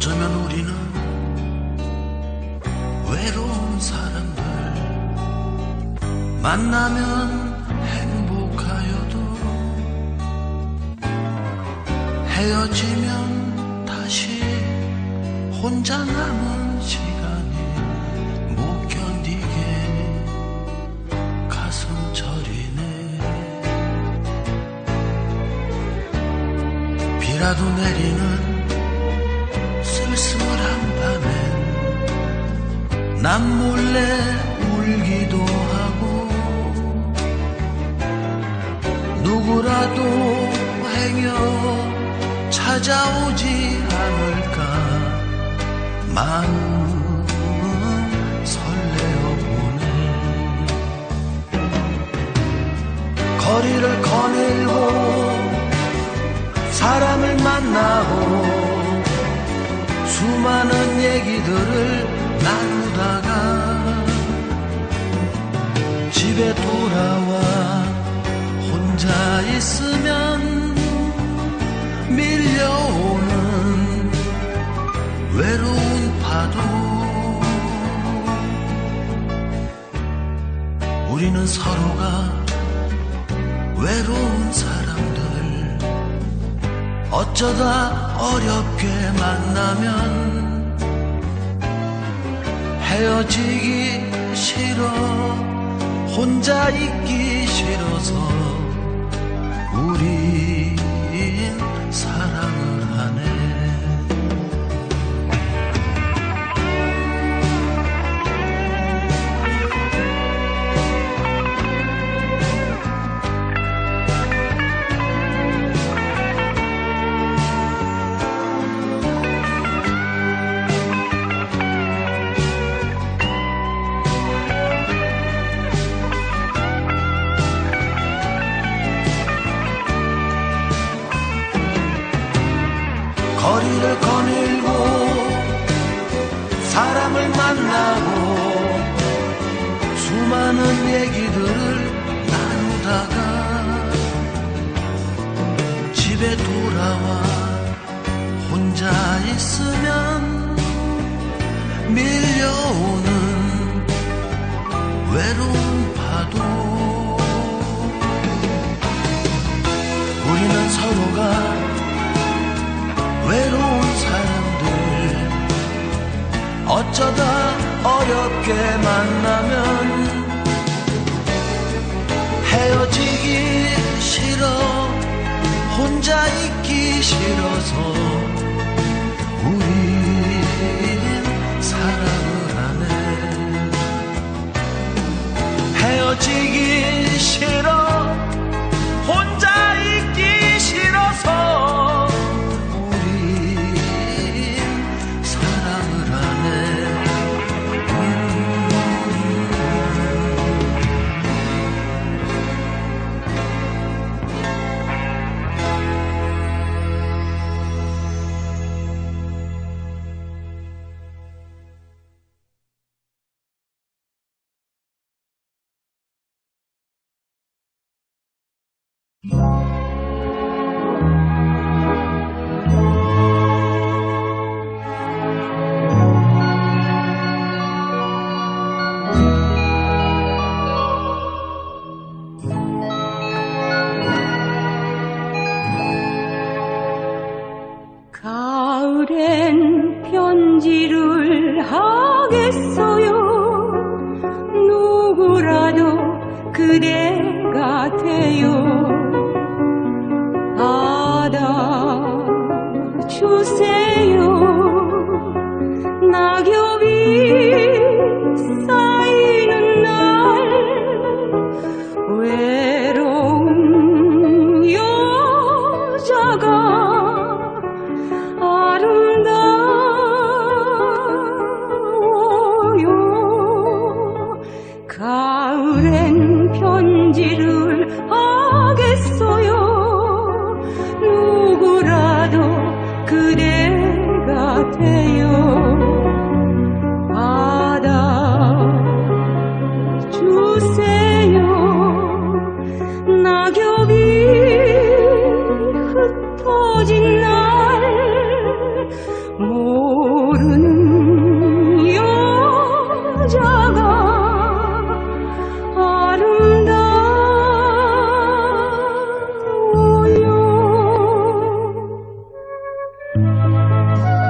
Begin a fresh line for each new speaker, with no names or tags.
어쩌면 우리는 외로운 사람들 만나면 행복하여도 헤어지면 다시 혼자 남은 시간이 못 견디게 가슴 저리네. 비라도 내리는 쓸쓸한 밤엔 난 몰래 울기도 하고 누구라도 행여 찾아오지 않을까. 마음 설레어 보네. 거리를 거닐고 사람을 만나고 수많은 얘기들을 나누다가 집에 돌아와 혼자 있으면 밀려오는 외로운 파도. 우리는 서로가 외로운 사람들 어쩌다 어렵게 만나면 헤어지기 싫어 혼자 있기 싫어서 거리를 거닐고 사람을 만나고 수많은 얘기들을 나누다가 집에 돌아와 혼자 있으면 밀려오는 외로운 파도. 우리는 서로가 외로운 사람들. 어쩌다 어렵게 만나면 헤어지기 싫어 혼자 있기 싫어서 우린 사랑을 하네. 헤어지기 싫어
가을엔 편지를 하겠어요? 누구라도 돼요 받아주세요 to say Thank you.